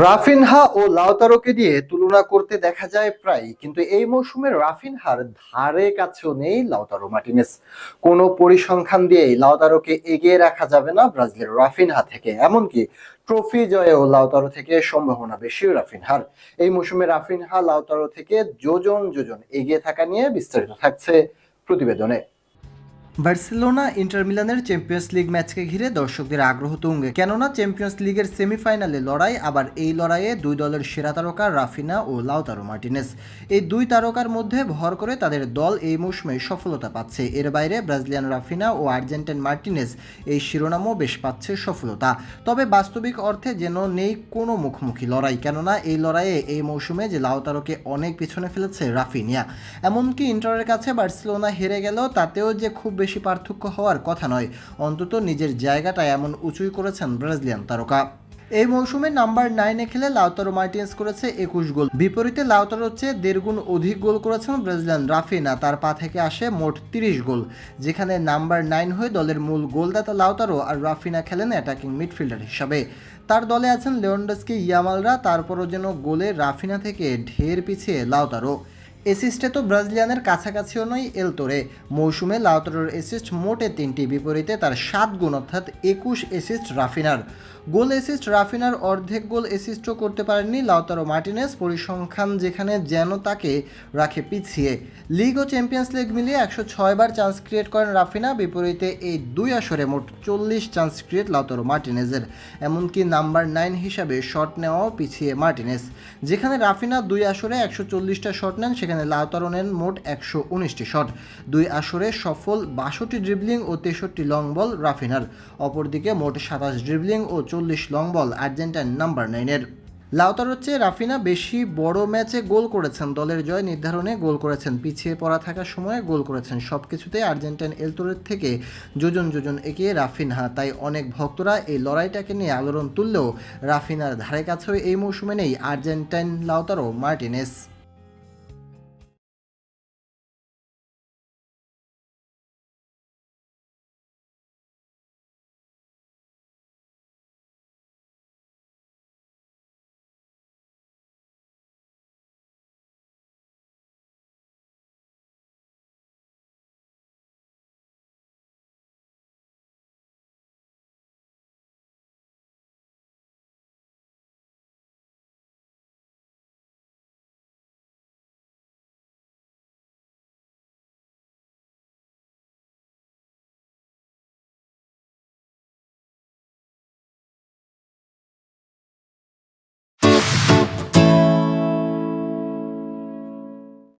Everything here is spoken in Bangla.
রাফিনহা ও লাউতারোকে দিয়ে তুলনা করতে দেখা যায় প্রায় কিন্তু এই মৌসুমে রাফিনহার ধারে কাছেও নেই লাউতারো মার্টিনেস। কোনো পরিসংখ্যান দিয়েই লাউতারোকে এগিয়ে রাখা যাবে না ব্রাজিলের রাফিনহা থেকে, এমনকি ট্রফি জয়েও লাউতারো থেকে সম্ভাবনা বেশি রাফিনহার। এই মৌসুমে রাফিনহা লাউতারো থেকে যোজন যোজন এগিয়ে থাকা নিয়ে বিস্তারিত থাকছে প্রতিবেদনে। বার্সেলোনা ইন্টার মিলানের চ্যাম্পিয়ন্স লিগ ম্যাচকে ঘিরে দর্শকদের আগ্রহ তুঙ্গে। কেননা চ্যাম্পিয়ন্স লিগের সেমিফাইনালে লড়াই, আবার এই লড়াইয়ে দুই দলের সেরা তারকা রাফিনা ও লাউতারো মার্টিনেস। এই দুই তারকার মধ্যে ভর করে তাদের দল এই মৌসুমে সফলতা পাচ্ছে। এর বাইরে ব্রাজিলিয়ান রাফিনা ও আর্জেন্টাইন মার্টিনেস এই শিরোনামও বেশ পাচ্ছে সফলতা। তবে বাস্তবিক অর্থে যেন নেই কোনো মুখোমুখি লড়াই, কেননা এই লড়াইয়ে এই মৌসুমে যে লাউতারোকে অনেক পিছনে ফেলেছে রাফিনিয়া। এমনকি ইন্টারের কাছে বার্সেলোনা হেরে গেল তাতেও যে খুব বেশি পার্থক্য হওয়ার কথা নয়, অন্তত নিজের জায়গাটা এমন উঁচুই করেছেন ব্রাজিলিয়ান তারকা। এই মৌসুমে নাম্বার নাইনে খেলে লাউতারো মার্টিনেস করেছে একুশ গোল। বিপরীতে লাউতারো চেয়ে দেড়গুণ অধিক গোল করেছেন ব্রাজিলিয়ান রাফিনা, তার পা থেকে আসে মোট তিরিশ গোল, যেখানে নাম্বার নাইন হয়ে দলের মূল গোলদাতা লাউতারো আর রাফিনা খেলেন অ্যাটাকিং মিডফিল্ডার হিসাবে। তার দলে আছেন লিওন্ডাসকি ইয়ামালরা, তারপরও যেন গোলে রাফিনা থেকে ঢের পিছিয়ে লাউতারো। এসিস্টে তো ব্রাজিলিয়ানের কাছাকাছিও নয় এলতোরে মৌসুমে লাউতারোর এসিস্ট মোটে তিনটি বিপরীতে তার সাত গুণ, অর্থাৎ একুশ এসিস্ট রাফিনার। গোল এসিস্ট রাফিনার অর্ধেক গোল এসিস্টও করতে পারেননি লাউতারো মার্টিনেস, পরিসংখ্যান যেখানে যেন তাকে রাখে পিছিয়ে। লিগ ও চ্যাম্পিয়ন্স লিগ মিলিয়ে একশো ছয়বার চান্স ক্রিয়েট করেন রাফিনা, বিপরীতে এই দুই আসরে মোট চল্লিশ চান্স ক্রিয়েট লাউতারো মার্টিনেজের এমনকি নাম্বার নাইন হিসাবে শট নেওয়াও পিছিয়ে মার্টিনেস। যেখানে রাফিনা দুই আসরে একশো চল্লিশটা শট নেন, সেখানে লাউতারো নেন মোট একশো উনিশটি শট। দুই আসরে সফল বাষট্টি ড্রিবলিং ও তেষট্টি লং বল রাফিনার। অপরদিকে মোট সাতাশ ড্রিবলিং ও চল্লিশ লং বল আর্জেন্টাইন নাম্বার নাইনের। লাউতারোর চেয়ে রাফিনা বেশি বড় ম্যাচে গোল করেছেন, দলের জয় নির্ধারণে গোল করেছেন, পিছিয়ে পড়া থাকার সময়ে গোল করেছেন। সব কিছুতেই আর্জেন্টাইন এলতোরের থেকে যোজন যোজন এগিয়ে রাফিনহা তাই অনেক ভক্তরা এই লড়াইটাকে নিয়ে আলোড়ন তুললেও রাফিনার ধারে কাছেও এই মৌসুমে নেই আর্জেন্টাইন লাউতারো মার্টিনেস।